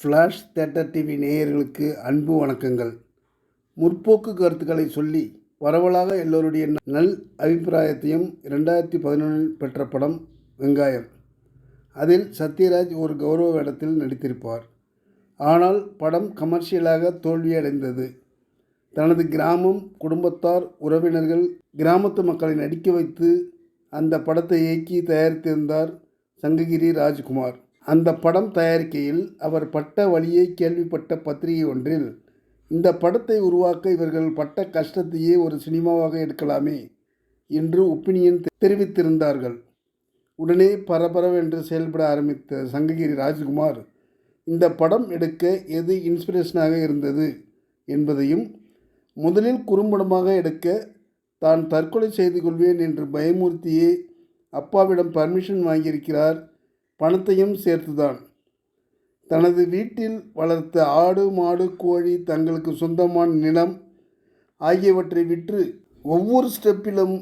Flash theatre TV நேயர்களுக்கு அன்பு வணக்கங்கள். முற்போக்கு கருத்துக்களை சொல்லி பரவலாக எல்லோருடைய நல் அபிப்பிராயத்தையும் ரெண்டாயிரத்தி பதினொன்றில் பெற்ற படம் வெங்காயம். அதில் சத்யராஜ் ஒரு கௌரவ வேடத்தில் நடித்திருப்பார். ஆனால் படம் கமர்ஷியலாக தோல்வியடைந்தது. தனது கிராமம் குடும்பத்தார் உறவினர்கள் கிராமத்து மக்களை நடிக்க வைத்து அந்த படத்தை இயக்கி தயாரித்திருந்தார் சங்ககிரி ராஜ்குமார். அந்த படம் தயாரிக்கையில் அவர் பட்ட வழியை கேள்விப்பட்ட பத்திரிகை ஒன்றில் இந்த படத்தை உருவாக்க இவர்கள் பட்ட கஷ்டத்தையே ஒரு சினிமாவாக எடுக்கலாமே என்று ஒப்பீனியன் தெரிவித்திருந்தார்கள். உடனே பரபரவென்று செயல்பட ஆரம்பித்த சங்ககிரி ராஜ்குமார் இந்த படம் எடுக்க எது இன்ஸ்பிரேஷனாக இருந்தது என்பதையும் முதலில் குறும்படமாக எடுக்க தான் தற்கொலை செய்து கொள்வேன் என்று பயமூர்த்தியே அப்பாவிடம் பர்மிஷன் வாங்கியிருக்கிறார் பணத்தையும் சேர்த்துதான். தனது வீட்டில் வளர்த்த ஆடு மாடு கோழி தங்களுக்கு சொந்தமான நிலம் ஆகியவற்றை விற்று ஒவ்வொரு ஸ்டெப்பிலும்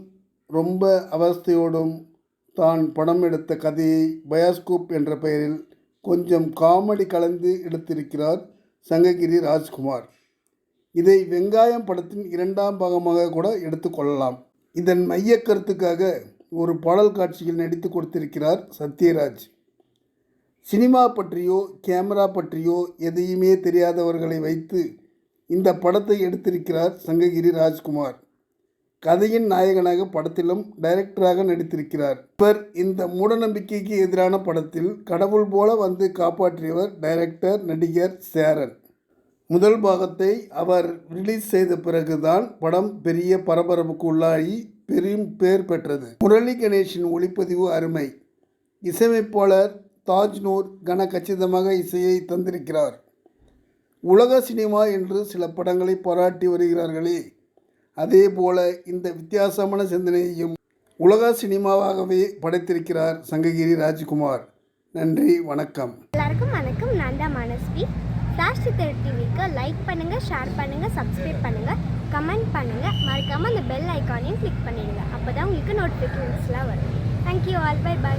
ரொம்ப அவஸ்தையோடும் தான் படம் எடுத்த கதையை பயாஸ்கோப் என்ற பெயரில் கொஞ்சம் காமெடி கலந்து எடுத்திருக்கிறார் சங்ககிரி ராஜ்குமார். இதை வெங்காயம் படத்தின் இரண்டாம் பாகமாக கூட எடுத்துக்கொள்ளலாம் இதன் மைய கருத்துக்காக ஒரு பாடல் காட்சியில் நடித்து கொடுத்திருக்கிறார் சத்யராஜ். சினிமா பற்றியோ கேமரா பற்றியோ எதையுமே தெரியாதவர்களை வைத்து இந்த படத்தை எடுத்திருக்கிறார் சங்ககிரி ராஜ்குமார். கதையின் நாயகனாக படத்திலும் டைரக்டராக நடித்திருக்கிறார். இவர் இந்த மூடநம்பிக்கைக்கு எதிரான படத்தில் கடவுள் போல வந்து காப்பாற்றியவர் டைரக்டர் நடிகர் சேரன். முதல் பாகத்தை அவர் ரிலீஸ் செய்த பிறகுதான் படம் பெரிய பரபரப்புக்கு உள்ளாகி பெரும் பேர் பெற்றது. முரளி கணேஷின் ஒளிப்பதிவு அருமை. இசையமைப்பாளர் தாஜ்னூர் கன கச்சிதமாக இசையை தந்திருக்கிறார். உலக சினிமா என்று சில படங்களை பாராட்டி வருகிறார்களே. அதே போல இந்த வித்தியாசமான சிந்தனையையும் உலக சினிமாவாகவே படைத்திருக்கிறார் சங்ககிரி ராஜ்குமார். நன்றி வணக்கம். எல்லாருக்கும் வணக்கம். நான் தான் மனஸ்வி. ஃப்ளாஷ் சித்தர் டிவிக்கு லைக் பண்ணுங்கள் ஷேர் பண்ணுங்கள் சப்ஸ்கிரைப் பண்ணுங்கள் கமெண்ட் பண்ணுங்கள் மறக்காமல் அந்த பெல் ஐக்கானையும் கிளிக் பண்ணிடுங்க. அப்போ தான் உங்களுக்கு நோட்டிஃபிகேஷன்ஸ்லாம் வரும். Thank you all by by